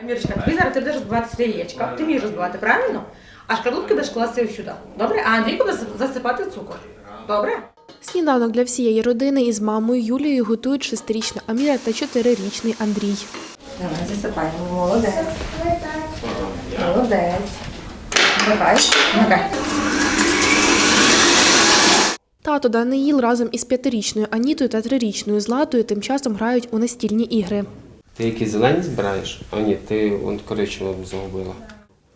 Амірочка, тобі зараз ти будеш розбивати своє яєчка. Ти вмієш розбивати, правильно? А шкарлупки будеш класти сюди. Добре? А Андрійку буде засипати цукор. Добре? Сніданок для всієї родини із мамою Юлією готують шестирічна Аміра та чотирирічний Андрій. Давай, засипаємо. Молодець. Молодець. Давай. Давай. Тато Даниїл разом із п'ятирічною Анітою та трирічною Златою тим часом грають у настільні ігри. Ти які зелені збираєш? А ні, ти он коричневу загубила.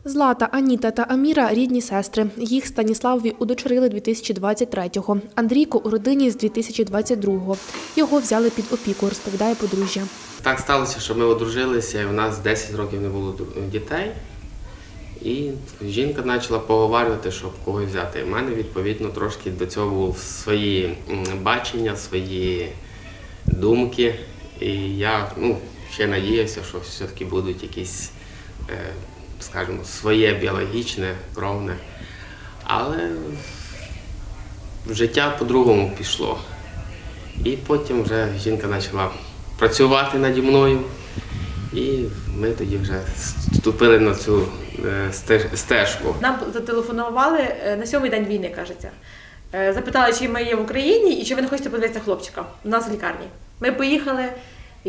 Злата, Аніта та Аміра рідні сестри. Їх Станіславові удочерили 2023-го. Андрійко у родині з 2022-го. Його взяли під опіку, розповідає подружжя. Так сталося, що ми одружилися, і у нас 10 років не було дітей. І жінка почала поговорювати, щоб когось взяти. У мене відповідно трошки до цього свої бачення, свої думки. І я ну, ще надіявся, що все-таки будуть якісь, е, скажімо, своє біологічне, кровне. Але життя по-другому пішло. І потім вже жінка почала працювати наді мною. І ми тоді вже вступили на цю е, стежку. Нам зателефонували е, на сьомий день війни, кажеться. Запитали, чи ми є в Україні і чи ви не хочете подивитися хлопчика у нас в лікарні. Ми поїхали.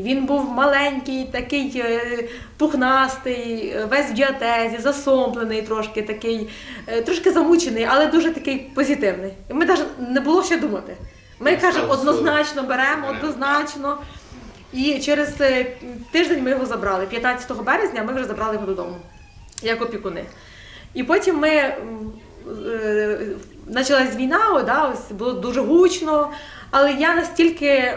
Він був маленький, такий е, пухнастий, е, весь в діатезі, засомплений трошки, такий, е, трошки замучений, але дуже такий позитивний. І ми навіть не було що думати. Ми кажемо, однозначно беремо, однозначно. І через тиждень ми його забрали. 15 березня ми вже забрали його додому, як опікуни. І потім ми почалась війна, о, да, ось було дуже гучно. Але я настільки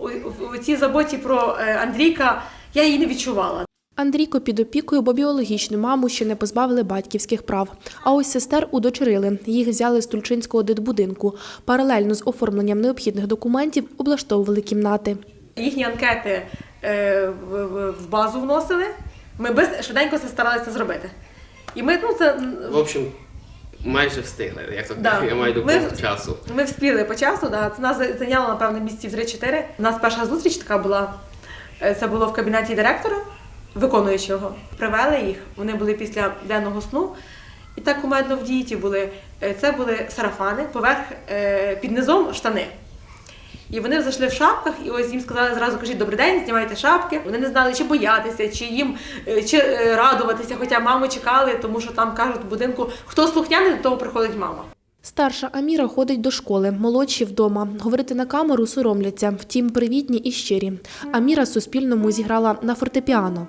у, у цій заботі про е, Андрійка я її не відчувала. Андрійко під опікою, бо біологічну маму ще не позбавили батьківських прав. А ось сестер удочерили. Їх взяли з Тульчинського дитбудинку. Паралельно з оформленням необхідних документів облаштовували кімнати. Їхні анкети е, в, в- в базу вносили. Ми без швиденько це старалися зробити. І ми ну це В общем, майже встигли, як то Да. я маю до Ми- часу. Ми встигли по часу, да. це нас зайняло, напевно, місців 3-4. У нас перша зустріч така була. е, Це було в кабінеті директора, виконуючого. Привели їх, вони були після денного сну. І так кумедно в дієті були. Е, Це були сарафани, поверх е, під низом штани. І вони зайшли в шапках, і ось їм сказали зразу кажіть добрий день, знімайте шапки. Вони не знали, чи боятися, чи їм е, чи е, радуватися, хоча маму чекали, тому що там кажуть в будинку, хто слухняний, до того приходить мама. Старша Аміра ходить до школи, молодші вдома. Говорити на камеру соромляться, втім привітні і щирі. Аміра Суспільному зіграла на фортепіано.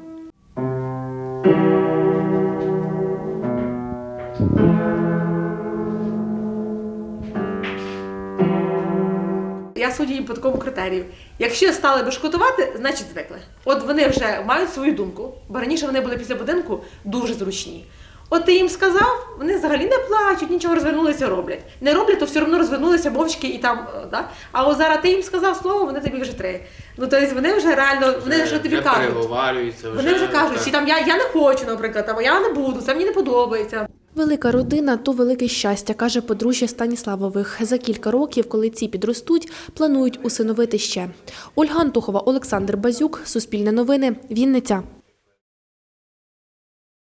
Їм по такому критерію. Якщо стали би шкодувати, значить звикли. От вони вже мають свою думку, бо раніше вони були після будинку дуже зручні. От ти їм сказав, вони взагалі не плачуть, нічого розвернулися, роблять. Не роблять, то все одно розвернулися мовчки і там. е, Да? А от зараз ти їм сказав слово, вони тобі вже три. Ну тобто вони вже реально, вони вже тобі кажуть. Вони вже кажуть, чи там я, я не хочу, наприклад, або я не буду, це мені не подобається. Велика родина то велике щастя, каже подружжя Станіславових. За кілька років, коли ці підростуть, планують усиновити ще. Ольга Антухова, Олександр Базюк, Суспільне новини, Вінниця.